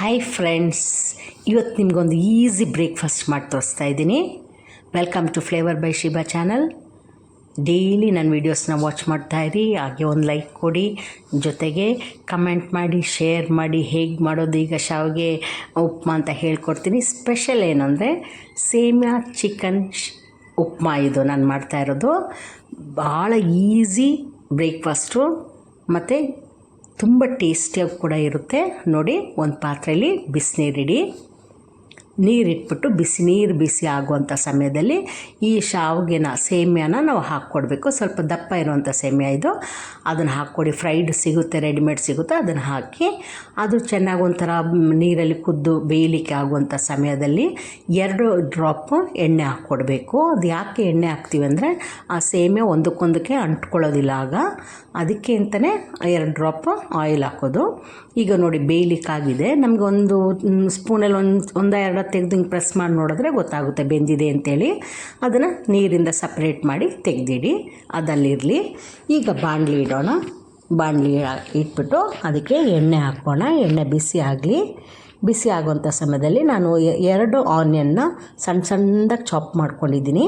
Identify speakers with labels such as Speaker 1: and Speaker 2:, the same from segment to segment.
Speaker 1: Hi friends ಇವತ್ತು ನಿಮಗೊಂದು easy breakfast ಮಾಡಿ ತೋರಿಸ್ತಾ ಇದ್ದೀನಿ. Welcome to flavour by Shiba channel daily ನನ್ನ ವೀಡಿಯೋಸ್ನ ವಾಚ್ ಮಾಡ್ತಾ ಇರಿ. ಹಾಗೆ ಒಂದು ಲೈಕ್ ಕೊಡಿ. ಜೊತೆಗೆ ಕಮೆಂಟ್ ಮಾಡಿ ಶೇರ್ ಮಾಡಿ, ಹೇಗೆ ಮಾಡೋದು ಈಗ ಶಾವಿಗೆ ಉಪ್ಮಾ ಅಂತ ಹೇಳ್ಕೊಡ್ತೀನಿ. ಸ್ಪೆಷಲ್ ಏನಂದರೆ ಸೇಮಿಯಾ ಚಿಕನ್ ಉಪ್ಮಾ ಇದು ನಾನು ಮಾಡ್ತಾ ಇರೋದು. ಭಾಳ ಈಸಿ ಬ್ರೇಕ್ಫಾಸ್ಟು ಮತ್ತು ತುಂಬ ಟೇಸ್ಟಿಯಾಗಿ ಕೂಡ ಇರುತ್ತೆ. ನೋಡಿ ಒಂದು ಪಾತ್ರೆಯಲ್ಲಿ ಬಿಸಿನೀರಿಡಿ ನೀರಿಟ್ಬಿಟ್ಟು ಬಿಸಿ, ನೀರು ಬಿಸಿ ಆಗುವಂಥ ಸಮಯದಲ್ಲಿ ಈ ಶಾವಿಗೆನ, ಸೇಮ್ಯಾನ ನಾವು ಹಾಕ್ಕೊಡ್ಬೇಕು. ಸ್ವಲ್ಪ ದಪ್ಪ ಇರುವಂಥ ಸೇಮ್ಯಾ ಇದು. ಅದನ್ನು ಹಾಕ್ಕೊಡಿ. ಫ್ರೈಡ್ ಸಿಗುತ್ತೆ, ರೆಡಿಮೇಡ್ ಸಿಗುತ್ತೆ, ಅದನ್ನು ಹಾಕಿ ಅದು ಚೆನ್ನಾಗಿ ಒಂಥರ ನೀರಲ್ಲಿ ಕುದ್ದು ಬೇಯಲಿಕ್ಕೆ ಆಗುವಂಥ ಸಮಯದಲ್ಲಿ ಎರಡು ಡ್ರಾಪ್ ಎಣ್ಣೆ ಹಾಕ್ಕೊಡ್ಬೇಕು. ಅದು ಯಾಕೆ ಎಣ್ಣೆ ಹಾಕ್ತೀವಿ ಅಂದರೆ ಆ ಸೇಮೆ ಒಂದಕ್ಕೊಂದಕ್ಕೆ ಅಂಟ್ಕೊಳ್ಳೋದಿಲ್ಲ ಆಗ. ಅದಕ್ಕೆ ಅಂತಲೇ ಎರಡು ಡ್ರಾಪ್ ಆಯಿಲ್ ಹಾಕೋದು. ಈಗ ನೋಡಿ ಬೇಯಲಿಕ್ಕಾಗಿದೆ. ನಮಗೆ ಒಂದು ಸ್ಪೂನಲ್ಲಿ ಒಂದು ಒಂದ ಎರಡು ತೆಗೆದು ಹಿಂಗೆ ಪ್ರೆಸ್ ಮಾಡಿ ನೋಡಿದ್ರೆ ಗೊತ್ತಾಗುತ್ತೆ ಬೆಂದಿದೆ ಅಂತೇಳಿ. ಅದನ್ನು ನೀರಿಂದ ಸಪ್ರೇಟ್ ಮಾಡಿ ತೆಗೆದಿಡಿ. ಅದಲ್ಲಿರಲಿ. ಈಗ ಬಾಣಲಿ ಇಡೋಣ. ಬಾಣಲಿ ಇಟ್ಬಿಟ್ಟು ಅದಕ್ಕೆ ಎಣ್ಣೆ ಹಾಕೋಣ. ಎಣ್ಣೆ ಬಿಸಿ ಆಗಲಿ. ಬಿಸಿ ಆಗುವಂಥ ಸಮಯದಲ್ಲಿ ನಾನು ಎರಡು ಆನಿಯನ್ನ ಸಣ್ಣ ಸಣ್ಣದಾಗಿ ಚಾಪ್ ಮಾಡ್ಕೊಂಡಿದ್ದೀನಿ.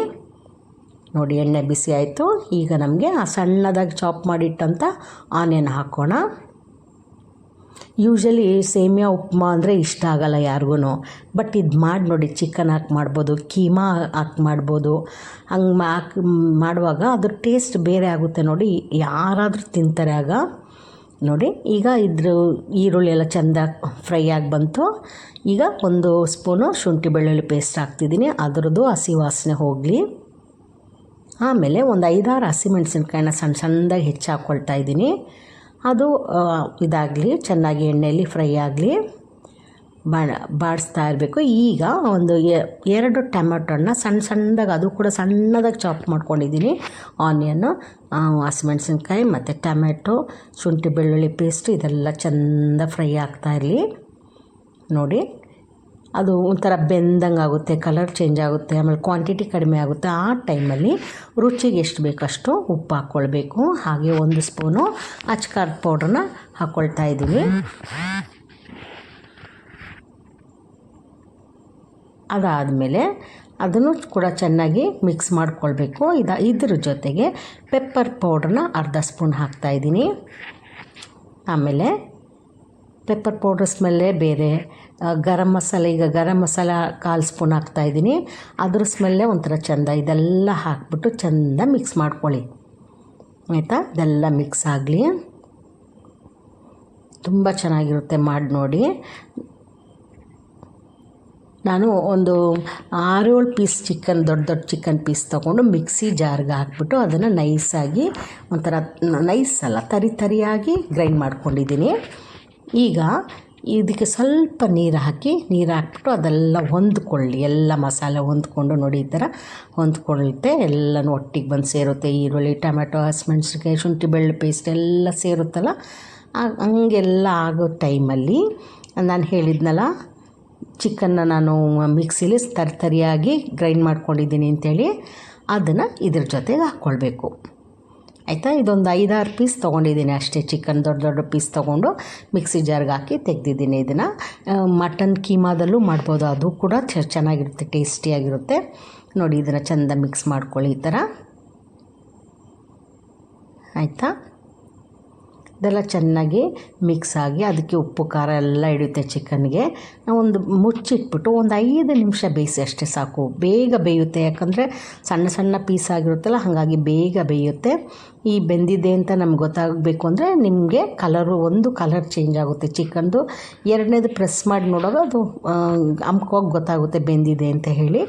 Speaker 1: ನೋಡಿ ಎಣ್ಣೆ ಬಿಸಿ ಆಯಿತು. ಈಗ ನಮಗೆ ಆ ಸಣ್ಣದಾಗಿ ಚಾಪ್ ಮಾಡಿಟ್ಟಂಥ ಆನಿಯನ್ ಹಾಕೋಣ. ಯೂಶಲಿ ಸೇಮಿಯಾ ಉಪ್ಮಾ ಅಂದರೆ ಇಷ್ಟ ಆಗಲ್ಲ ಯಾರಿಗೂ ಬಟ್ ಇದು ಮಾಡಿ ನೋಡಿ ಚಿಕನ್ ಹಾಕಿ ಮಾಡ್ಬೋದು, ಕೀಮಾ ಹಾಕಿ ಮಾಡ್ಬೋದು. ಹಂಗೆ ಹಾಕಿ ಮಾಡುವಾಗ ಅದ್ರ ಟೇಸ್ಟ್ ಬೇರೆ ಆಗುತ್ತೆ ನೋಡಿ. ಯಾರಾದರೂ ತಿಂತಾರೆ ಆಗ ನೋಡಿ. ಈಗ ಇದ್ರ ಈರುಳ್ಳಿ ಎಲ್ಲ ಚೆಂದ ಫ್ರೈ ಆಗಿ ಬಂತು. ಈಗ ಒಂದು ಸ್ಪೂನು ಶುಂಠಿ ಬೆಳ್ಳುಳ್ಳಿ ಪೇಸ್ಟ್ ಹಾಕ್ತಿದ್ದೀನಿ. ಅದರದ್ದು ಹಸಿ ವಾಸನೆ ಹೋಗಲಿ. ಆಮೇಲೆ ಒಂದು ಐದಾರು ಹಸಿಮೆಣಸಿನ್ಕಾಯಿನ ಸಣ್ಣ ಸಣ್ಣದಾಗಿ ಹೆಚ್ಚು ಹಾಕ್ಕೊಳ್ತಾ ಇದ್ದೀನಿ. ಅದು ಇದಾಗಲಿ, ಚೆನ್ನಾಗಿ ಎಣ್ಣೆಯಲ್ಲಿ ಫ್ರೈ ಆಗಲಿ ಬಾಡಿಸ್ತಾ ಇರಬೇಕು. ಈಗ ಒಂದು ಎರಡು ಟೊಮೆಟೊನ ಸಣ್ಣ ಸಣ್ಣದಾಗಿ, ಅದು ಕೂಡ ಸಣ್ಣದಾಗಿ ಚಾಪ್ ಮಾಡ್ಕೊಂಡಿದ್ದೀನಿ. ಆನಿಯನ್ನು ಹಸಿಮೆಣಸಿನ್ಕಾಯಿ ಮತ್ತು ಟೊಮೆಟೊ, ಶುಂಠಿ ಬೆಳ್ಳುಳ್ಳಿ ಪೇಸ್ಟ್ ಇದೆಲ್ಲ ಚೆಂದ ಫ್ರೈ ಆಗ್ತಾ ಇರಲಿ. ನೋಡಿ. ಅದು ಒಂಥರ ಬೆಂದಂಗೆ ಆಗುತ್ತೆ ಕಲರ್ ಚೇಂಜ್ ಆಗುತ್ತೆ, ಆಮೇಲೆ ಕ್ವಾಂಟಿಟಿ ಕಡಿಮೆ ಆಗುತ್ತೆ. ಆ ಟೈಮಲ್ಲಿ ರುಚಿಗೆ ಎಷ್ಟು ಬೇಕಷ್ಟು ಉಪ್ಪು ಹಾಕ್ಕೊಳ್ಬೇಕು. ಹಾಗೆ ಒಂದು ಸ್ಪೂನು ಅಚ್ಕಾರದ ಪೌಡ್ರನ್ನ ಹಾಕ್ಕೊಳ್ತಾ ಇದ್ದೀವಿ ಅದಾದಮೇಲೆ ಅದನ್ನು ಕೂಡ ಚೆನ್ನಾಗಿ ಮಿಕ್ಸ್ ಮಾಡ್ಕೊಳ್ಬೇಕು. ಇದು, ಇದ್ರ ಜೊತೆಗೆ ಪೆಪ್ಪರ್ ಪೌಡ್ರನ್ನ ಅರ್ಧ ಸ್ಪೂನ್ ಹಾಕ್ತಾಯಿದ್ದೀನಿ ಆಮೇಲೆ ಪೆಪ್ಪರ್ ಪೌಡ್ರ್ ಸ್ಮೆಲ್ಲೇ ಬೇರೆ. ಗರಂ ಮಸಾಲೆ, ಈಗ ಗರಂ ಮಸಾಲ ಕಾಲು ಸ್ಪೂನ್ ಹಾಕ್ತಾಯಿದ್ದೀನಿ ಅದ್ರ ಸ್ಮೆಲ್ಲೇ ಒಂಥರ ಚೆಂದ. ಇದೆಲ್ಲ ಹಾಕ್ಬಿಟ್ಟು ಚೆಂದ ಮಿಕ್ಸ್ ಮಾಡ್ಕೊಳ್ಳಿ. ಆಯಿತಾ? ಇದೆಲ್ಲ ಮಿಕ್ಸ್ ಆಗಲಿ. ತುಂಬ ಚೆನ್ನಾಗಿರುತ್ತೆ ಮಾಡಿ ನೋಡಿ. ನಾನು ಒಂದು ಆರೇಳು ಪೀಸ್ ಚಿಕನ್ ದೊಡ್ಡ ದೊಡ್ಡ ಚಿಕನ್ ಪೀಸ್ ತೊಗೊಂಡು ಮಿಕ್ಸಿ ಜಾರ್ಗೆ ಹಾಕ್ಬಿಟ್ಟು ಅದನ್ನು ನೈಸಾಗಿ ಒಂಥರ ನೈಸ್ ಅಲ್ಲ, ತರಿ ತರಿಯಾಗಿ ಗ್ರೈಂಡ್ ಮಾಡ್ಕೊಂಡಿದ್ದೀನಿ. ಈಗ ಇದಕ್ಕೆ ಸ್ವಲ್ಪ ನೀರು ಹಾಕಿ, ನೀರು ಹಾಕ್ಬಿಟ್ಟು ಅದೆಲ್ಲ ಹೊಂದ್ಕೊಳ್ಳಿ. ಎಲ್ಲ ಮಸಾಲೆ ಹೊಂದ್ಕೊಂಡು ನೋಡಿ ಈ ಥರ ಹೊಂದ್ಕೊಳ್ಳುತ್ತೆ ಎಲ್ಲನೂ ಒಟ್ಟಿಗೆ ಬಂದು ಸೇರುತ್ತೆ. ಈರುಳ್ಳಿ, ಟೊಮೆಟೊ, ಹಸಿಮೆಣ್ಸಿನ್ಕಾಯಿ, ಶುಂಠಿ, ಬೆಳ್ಳುಳ್ಳಿ ಪೇಸ್ಟ್ ಎಲ್ಲ ಸೇರುತ್ತಲ್ಲ? ಹಂಗೆಲ್ಲ ಆಗೋ ಟೈಮಲ್ಲಿ ನಾನು ಹೇಳಿದ್ನಲ್ಲ, ಚಿಕನ್ನ ನಾನು ಮಿಕ್ಸಿಲಿ ತರ್ತರಿಯಾಗಿ ಗ್ರೈಂಡ್ ಮಾಡ್ಕೊಂಡಿದ್ದೀನಿ ಅಂತೇಳಿ, ಅದನ್ನು ಇದ್ರ ಜೊತೆಗೆ ಹಾಕ್ಕೊಳ್ಬೇಕು. ಆಯಿತಾ? ಇದೊಂದು ಐದಾರು ಪೀಸ್ ತೊಗೊಂಡಿದ್ದೀನಿ ಅಷ್ಟೇ. ಚಿಕನ್ ದೊಡ್ಡ ದೊಡ್ಡ ಪೀಸ್ ತೊಗೊಂಡು ಮಿಕ್ಸಿ ಜಾರ್ಗೆ ಹಾಕಿ ತೆಗೆದಿದ್ದೀನಿ ಇದನ್ನು. ಮಟನ್ ಕೀಮಾದಲ್ಲೂ ಮಾಡ್ಬೋದು. ಅದು ಕೂಡ ಚೆನ್ನಾಗಿರುತ್ತೆ, ಟೇಸ್ಟಿಯಾಗಿರುತ್ತೆ. ನೋಡಿ, ಇದನ್ನು ಚೆಂದ ಮಿಕ್ಸ್ ಮಾಡ್ಕೊಳ್ಳಿ ಈ ಥರ ಆಯಿತಾ? ಇದೆಲ್ಲ ಚೆನ್ನಾಗಿ ಮಿಕ್ಸ್ ಆಗಿ ಅದಕ್ಕೆ ಉಪ್ಪು, ಖಾರ ಎಲ್ಲ ಹಿಡಿಯುತ್ತೆ ಚಿಕನ್ಗೆ ಒಂದು ಮುಚ್ಚಿಟ್ಬಿಟ್ಟು ಒಂದು ಐದು ನಿಮಿಷ ಬೇಯಿಸಿ ಅಷ್ಟೇ ಸಾಕು. ಬೇಗ ಬೇಯುತ್ತೆ, ಯಾಕಂದರೆ ಸಣ್ಣ ಸಣ್ಣ ಪೀಸ್ ಆಗಿರುತ್ತಲ್ಲ, ಹಾಗಾಗಿ ಬೇಗ ಬೇಯುತ್ತೆ. ಈ ಬೆಂದಿದೆ ಅಂತ ನಮ್ಗೆ ಗೊತ್ತಾಗಬೇಕು ಅಂದರೆ ನಿಮಗೆ ಕಲರು ಒಂದು ಕಲರ್ ಚೇಂಜ್ ಆಗುತ್ತೆ ಚಿಕನ್ದು ಎರಡನೇದು ಪ್ರೆಸ್ ಮಾಡಿ ನೋಡೋದು, ಅದು ಅಮ್ಕೋಗಿ ಗೊತ್ತಾಗುತ್ತೆ ಬೆಂದಿದೆ ಅಂತ ಹೇಳಿ.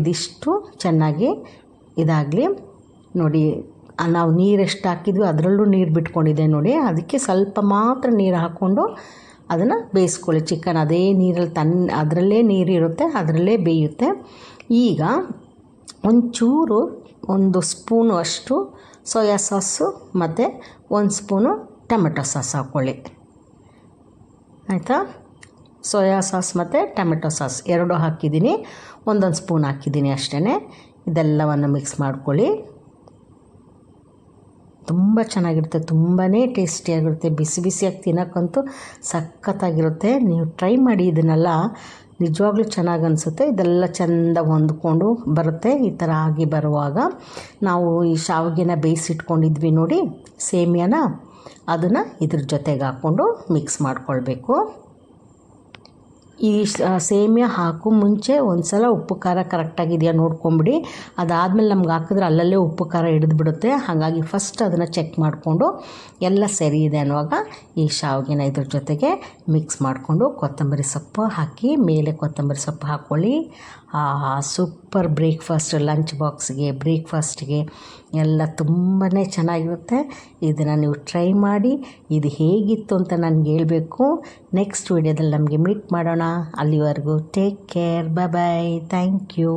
Speaker 1: ಇದಿಷ್ಟು ಚೆನ್ನಾಗಿ ಇದಾಗಲಿ. ನೋಡಿ ನಾವು ನೀರು ಎಷ್ಟು ಹಾಕಿದ್ವಿ ಅದರಲ್ಲೂ ನೀರು ಬಿಟ್ಕೊಂಡಿದೆ ನೋಡಿ. ಅದಕ್ಕೆ ಸ್ವಲ್ಪ ಮಾತ್ರ ನೀರು ಹಾಕ್ಕೊಂಡು ಅದನ್ನು ಬೇಯಿಸ್ಕೊಳ್ಳಿ. ಚಿಕನ್ ಅದೇ ನೀರಲ್ಲಿ ತನ್ನ ಅದರಲ್ಲೇ ನೀರಿರುತ್ತೆ ಅದರಲ್ಲೇ ಬೇಯುತ್ತೆ. ಈಗ ಒಂಚೂರು, ಒಂದು ಸ್ಪೂನು ಅಷ್ಟು ಸೋಯಾ ಸಾಸು ಮತ್ತು ಒಂದು ಸ್ಪೂನು ಟೊಮೆಟೊ ಸಾಸ್ ಹಾಕ್ಕೊಳ್ಳಿ. ಆಯಿತಾ? ಸೋಯಾ ಸಾಸ್ ಮತ್ತು ಟೊಮೆಟೊ ಸಾಸ್ ಎರಡು ಹಾಕಿದ್ದೀನಿ. ಒಂದೊಂದು ಸ್ಪೂನ್ ಹಾಕಿದ್ದೀನಿ ಅಷ್ಟೇ ಇದೆಲ್ಲವನ್ನು ಮಿಕ್ಸ್ ಮಾಡ್ಕೊಳ್ಳಿ. ತುಂಬ ಚೆನ್ನಾಗಿರುತ್ತೆ ತುಂಬಾ ಟೇಸ್ಟಿಯಾಗಿರುತ್ತೆ, ಬಿಸಿ ಬಿಸಿಯಾಗಿ ತಿನ್ನೋಕ್ಕಂತೂ ಸಖತ್ತಾಗಿರುತ್ತೆ. ನೀವು ಟ್ರೈ ಮಾಡಿ ಇದನ್ನೆಲ್ಲ, ನಿಜವಾಗ್ಲೂ ಚೆನ್ನಾಗಿ ಅನಿಸುತ್ತೆ. ಇದೆಲ್ಲ ಚೆಂದ ಹೊಂದ್ಕೊಂಡು ಬರುತ್ತೆ, ಈ ಥರ ಆಗಿ ಬರುವಾಗ. ನಾವು ಈ ಶಾವಿಗೆನ ಬೇಯಿಸಿಟ್ಕೊಂಡಿದ್ವಿ ನೋಡಿ, ಸೇಮಿಯಾನ. ಅದನ್ನು ಇದ್ರ ಜೊತೆಗೆ ಹಾಕ್ಕೊಂಡು ಮಿಕ್ಸ್ ಮಾಡ್ಕೊಳ್ಬೇಕು. ಈ ಸೇಮಿಯಾ ಹಾಕೋ ಮುಂಚೆ ಒಂದು ಸಲ ಉಪ್ಪು ಖಾರ ಕರೆಕ್ಟಾಗಿದೆಯಾ ನೋಡ್ಕೊಂಬಿಡಿ. ಅದಾದಮೇಲೆ ನಮ್ಗೆ ಹಾಕಿದ್ರೆ ಅಲ್ಲಲ್ಲೇ ಉಪ್ಪು ಖಾರ ಹಿಡಿದು ಬಿಡುತ್ತೆ. ಹಾಗಾಗಿ ಫಸ್ಟ್ ಅದನ್ನು ಚೆಕ್ ಮಾಡಿಕೊಂಡು ಎಲ್ಲ ಸರಿ ಇದೆ ಅನ್ನುವಾಗ ಈ ಶಾವಿಗೆನ ಇದ್ರ ಜೊತೆಗೆ ಮಿಕ್ಸ್ ಮಾಡಿಕೊಂಡು ಕೊತ್ತಂಬರಿ ಸೊಪ್ಪು ಹಾಕಿ ಮೇಲೆ ಕೊತ್ತಂಬರಿ ಸೊಪ್ಪು ಹಾಕ್ಕೊಳ್ಳಿ ಸೂಪರ್ ಬ್ರೇಕ್ಫಾಸ್ಟ್ ಲಂಚ್ ಬಾಕ್ಸ್ಗೆ ಬ್ರೇಕ್ಫಾಸ್ಟ್ಗೆ ಎಲ್ಲ ತುಂಬಾ ಚೆನ್ನಾಗಿರುತ್ತೆ. ಇದನ್ನು ನೀವು ಟ್ರೈ ಮಾಡಿ. ಇದು ಹೇಗಿತ್ತು ಅಂತ ನನಗೆ ಹೇಳಬೇಕು. ನೆಕ್ಸ್ಟ್ ವೀಡಿಯೋದಲ್ಲಿ ನಮಗೆ ಮೀಟ್ ಮಾಡೋಣ. ಅಲ್ಲಿವರೆಗೂ take care bye bye thank you